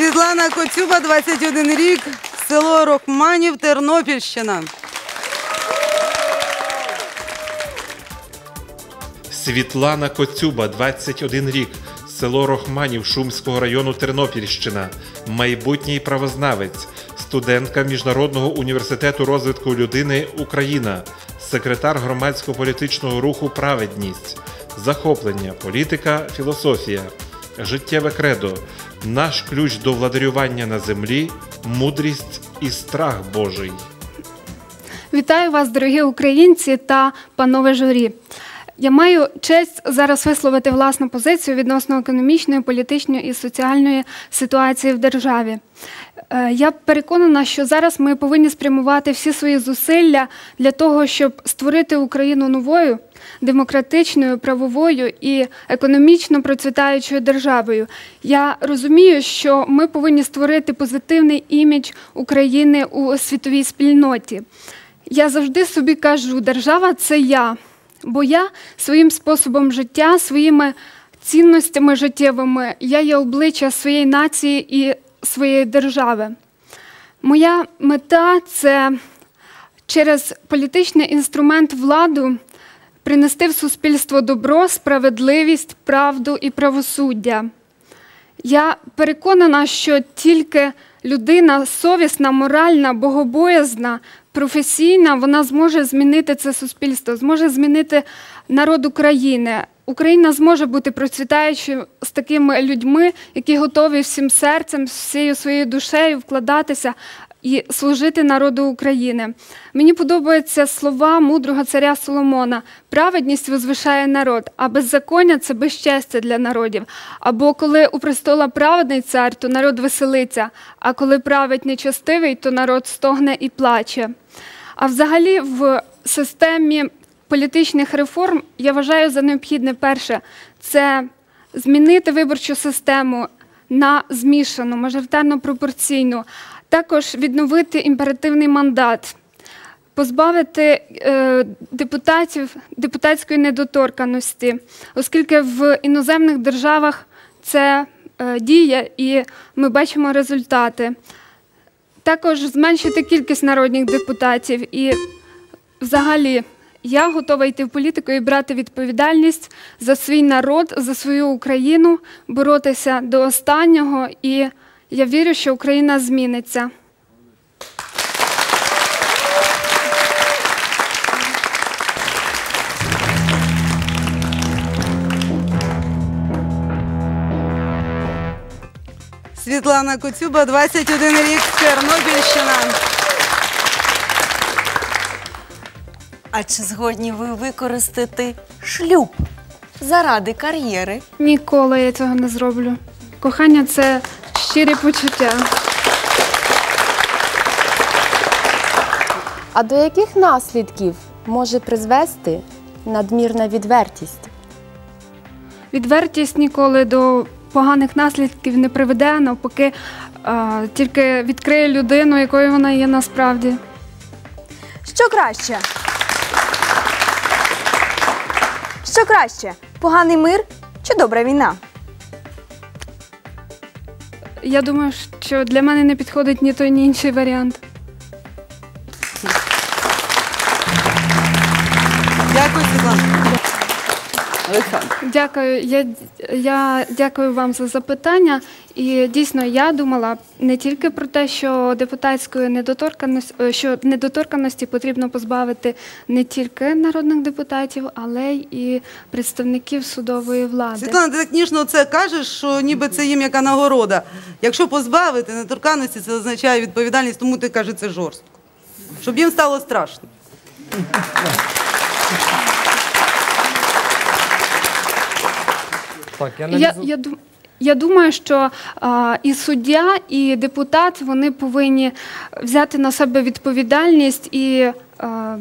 Світлана Коцюба, 21 рік, село Рохманів, Тернопільщина. Світлана Коцюба, 21 рік, село Рохманів Шумського району Тернопільщина, майбутній правознавець, студентка Міжнародного університету розвитку людини Україна, секретар громадсько-політичного руху Праведність, захоплення, політика, філософія, життєве кредо, наш ключ до владарювання на землі, мудрість і страх Божий. Вітаю вас, дорогі українці та панове журі. Я маю честь зараз висловити власну позицію відносно економічної, політичної і соціальної ситуації в державі. Е, Я переконана, що зараз ми повинні спрямувати всі свої зусилля для того, щоб створити Україну новою, демократичною, правовою і економічно процвітаючою державою. Я розумію, що ми повинні створити позитивний імідж України у світовій спільноті. Я завжди собі кажу, держава це я, бо я своїм способом життя, своїми цінностями життєвими, я є обличчя своєї нації і своєї держави. Моя мета це через політичний інструмент владу принести в суспільство добро, справедливість, правду і правосуддя. Я переконана, що тільки людина совісна, моральна, богобоязна, професійна, вона зможе змінити це суспільство, зможе змінити народ України. Україна зможе бути процвітаючою з такими людьми, які готові всім серцем, всією своєю душею вкладатися і служити народу України. Мені подобаються слова мудрого царя Соломона: праведність возвишає народ, а беззаконня це безщастя для народів. Або коли у престола праведний цар, то народ веселиться, а коли править нечестивий, то народ стогне і плаче. А взагалі в системі політичних реформ я вважаю за необхідне перше це змінити виборчу систему на змішану, мажоритарно пропорційну, також відновити імперативний мандат, позбавити е, депутатів депутатської недоторканості, оскільки в іноземних державах це е, діє і ми бачимо результати. Також зменшити кількість народних депутатів і взагалі. Я готова йти в політику і брати відповідальність за свій народ, за свою Україну, боротися до останнього, і я вірю, що Україна зміниться. Світлана Коцюба, 21 рік, Тернопільщина. А чи згодні ви використати шлюб заради кар'єри? Ніколи я цього не зроблю. Кохання це щирі почуття. А до яких наслідків може призвести надмірна відвертість? Відвертість ніколи до поганих наслідків не приведе, навпаки, а, тільки відкриє людину, якою вона є насправді. Що краще? Що краще? Поганий мир чи добра війна? Я думаю, що для мене не підходить ні той, ні інший варіант. Дякую. Я, я дякую вам за запитання. І дійсно я думала не тільки про те, що депутатської недоторканості, е, що недоторканості потрібно позбавити не тільки народних депутатів, але й представників судової влади. Світлана, ти так ніжно це кажеш, що ніби це їм яка нагорода. Якщо позбавити недоторканності, це означає відповідальність, тому ти кажеш це жорстко. Щоб їм стало страшно. Так, я Я, навізу... я, дум- я думаю, що а, і суддя, і депутат вони повинні взяти на себе відповідальність і. А,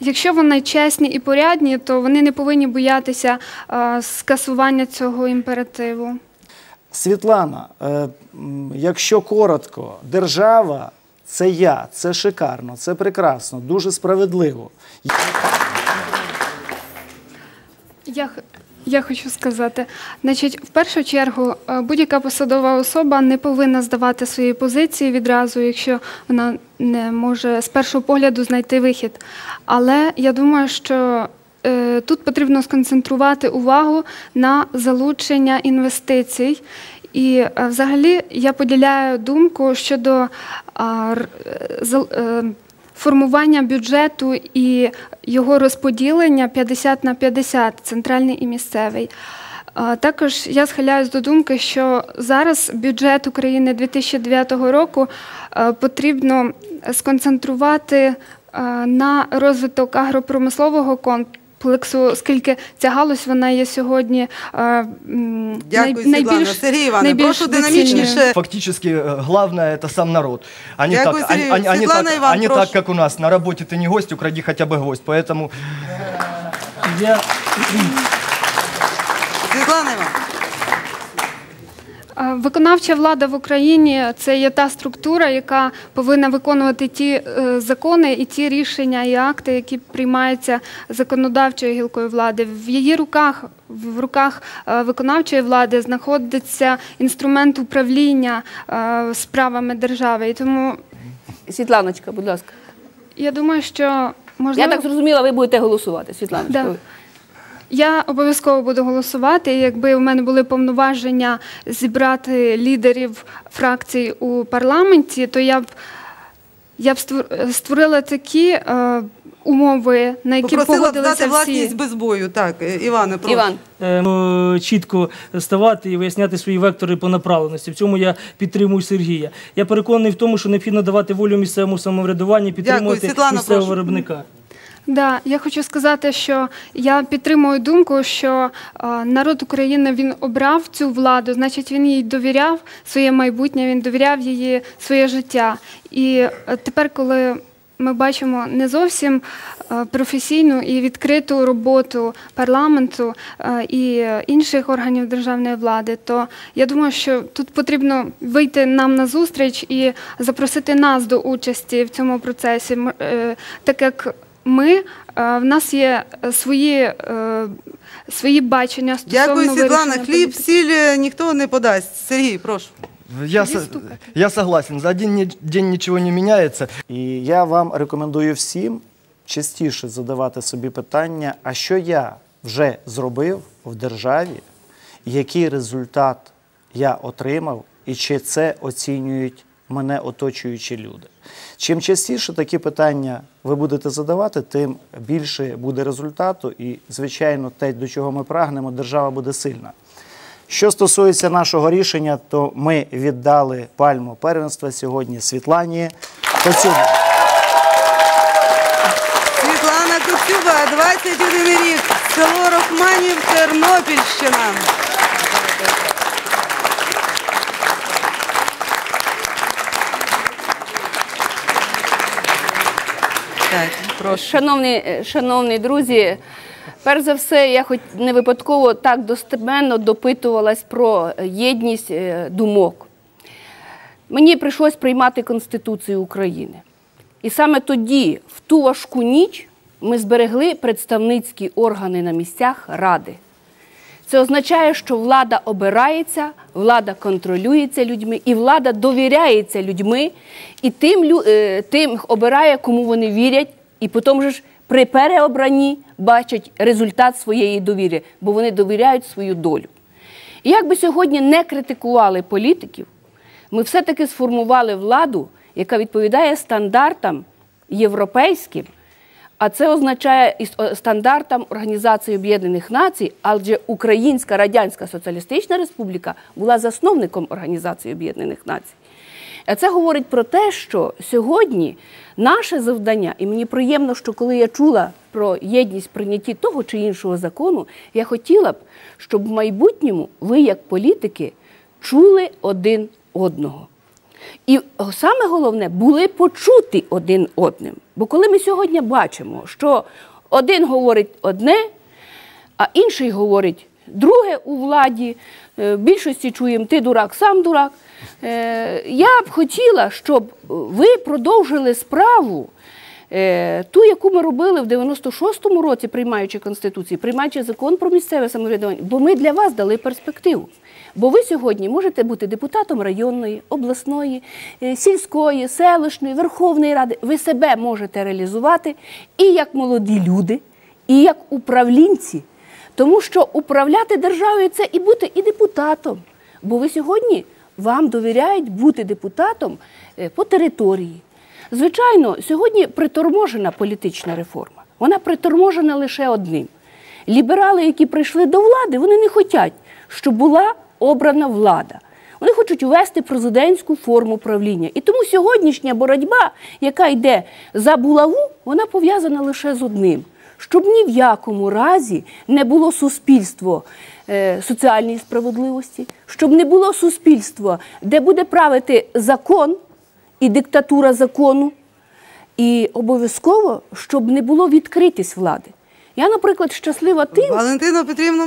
Якщо вони чесні і порядні, то вони не повинні боятися а, скасування цього імперативу. Світлана, е, якщо коротко, держава це я, це шикарно, це прекрасно, дуже справедливо. Я, Я хочу сказати, значить, в першу чергу, е, будь-яка посадова особа не повинна здавати свої позиції відразу, якщо вона не може з першого погляду знайти вихід. Але я думаю, що е, тут потрібно сконцентрувати увагу на залучення інвестицій. І е, взагалі я поділяю думку щодо формування бюджету і його розподілення 50 на 50, центральний і місцевий. Також я схиляюсь до думки, що зараз бюджет України 2009 року е, потрібно сконцентрувати е, на розвиток агропромислового комплексу, оскільки ця галузь вона є сьогодні е, м, Дякую, най- Світлана. найбільш, Сергій Іванович, найбільш прошу доцільною. динамічніше. Фактически э, главное это сам народ. А не, Дякую, так, а, Сергій. а- а не Світлана так, Іван, а не прошу. так, как у нас. На работе ты не гость, укради хотя бы гвоздь. Поэтому Я Світлана Івановна. Виконавча влада в Україні це є та структура, яка повинна виконувати ті е, закони і ті рішення і акти, які приймаються законодавчою гілкою влади. В її руках, в руках е, виконавчої влади, знаходиться інструмент управління е, справами держави. І тому Світланочка, будь ласка. я думаю, що можливо Я так зрозуміла, ви будете голосувати, Світланочка. Да. Я обов'язково буду голосувати. І Якби у мене були повноваження зібрати лідерів фракцій у парламенті, то я б я б створ- створила такі е, умови, на які Попросила б здати власність без бою. Так, е, Іване, прошу. Іван, е, чітко ставати і виясняти свої вектори по направленості. В цьому я підтримую Сергія. Я переконаний в тому, що необхідно давати волю місцевому самоврядуванню, підтримувати Світлана, місцевого прошу. виробника. Да, я хочу сказати, що я підтримую думку, що народ України він обрав цю владу, значить він їй довіряв своє майбутнє, він довіряв її своє життя. І е, тепер, коли ми бачимо не зовсім е, професійну і відкриту роботу парламенту е, і інших органів державної влади, то я думаю, що тут потрібно вийти нам на зустріч і запросити нас до участі в цьому процесі, так як ми е, в нас є е, свої, е, свої бачення стосовно Дякую, Світлана. Хліб, політики. сіль ніхто не подасть. Сергій, прошу. я, я согласен. За один день ничего не меняется. І я вам рекомендую всім частіше задавати собі питання, а що я вже зробив в державі, який результат я отримав, і чи це оцінюють мене оточуючі люди. Чим частіше такі питання ви будете задавати, тим більше буде результату, і, звичайно, те, до чого ми прагнемо, держава буде сильна. Що стосується нашого рішення, то ми віддали пальму первенства сьогодні Світлані Коцюбі. Світлана Коцюба, 21 рік, село Рохманів, Тернопільщина. Так, прошу. шановні, е, шановні друзі, перш за все, я хоч не випадково так достеменно допитувалась про єдність е, думок. Мені прийшлось приймати Конституцію України. І саме тоді, в ту важку ніч, ми зберегли представницькі органи на місцях ради. Це означає, що влада обирається, влада контролюється людьми, і влада довіряється людьми, і тим, е, тим обирає, кому вони вірять, і потім же ж при переобранні бачать результат своєї довіри, бо вони довіряють свою долю. І як би сьогодні не критикували політиків, ми все-таки сформували владу, яка відповідає стандартам європейським, а це означає стандартам Організації Об'єднаних Націй, адже Українська Радянська Соціалістична Республіка була засновником Організації Об'єднаних Націй. А це говорить про те, що сьогодні наше завдання, і мені приємно, що коли я чула про єдність прийнятті того чи іншого закону, я хотіла б, щоб в майбутньому ви, як політики, чули один одного. І саме головне були почути один одним. Бо коли ми сьогодні бачимо, що один говорить одне, а інший говорить друге у владі, е, в більшості чуємо ти дурак, сам дурак. Е, Я б хотіла, щоб ви продовжили справу Е, Ту, яку ми робили в 96-му році, приймаючи Конституцію, приймаючи закон про місцеве самоврядування, бо ми для вас дали перспективу. Бо ви сьогодні можете бути депутатом районної, обласної, е, сільської, селищної, Верховної Ради. Ви себе можете реалізувати і як молоді люди, і як управлінці. Тому що управляти державою це і бути і депутатом. Бо ви сьогодні вам довіряють бути депутатом е, по території. Звичайно, сьогодні приторможена політична реформа. Вона приторможена лише одним. Ліберали, які прийшли до влади, вони не хочуть, щоб була обрана влада. Вони хочуть увести президентську форму правління. І тому сьогоднішня боротьба, яка йде за булаву, вона пов'язана лише з одним. Щоб ні в якому разі не було суспільство е, соціальної справедливості, щоб не було суспільство, де буде правити закон і диктатура закону, і обов'язково, щоб не було відкритість влади. Я, наприклад, щаслива тим, Валентина Петрівна,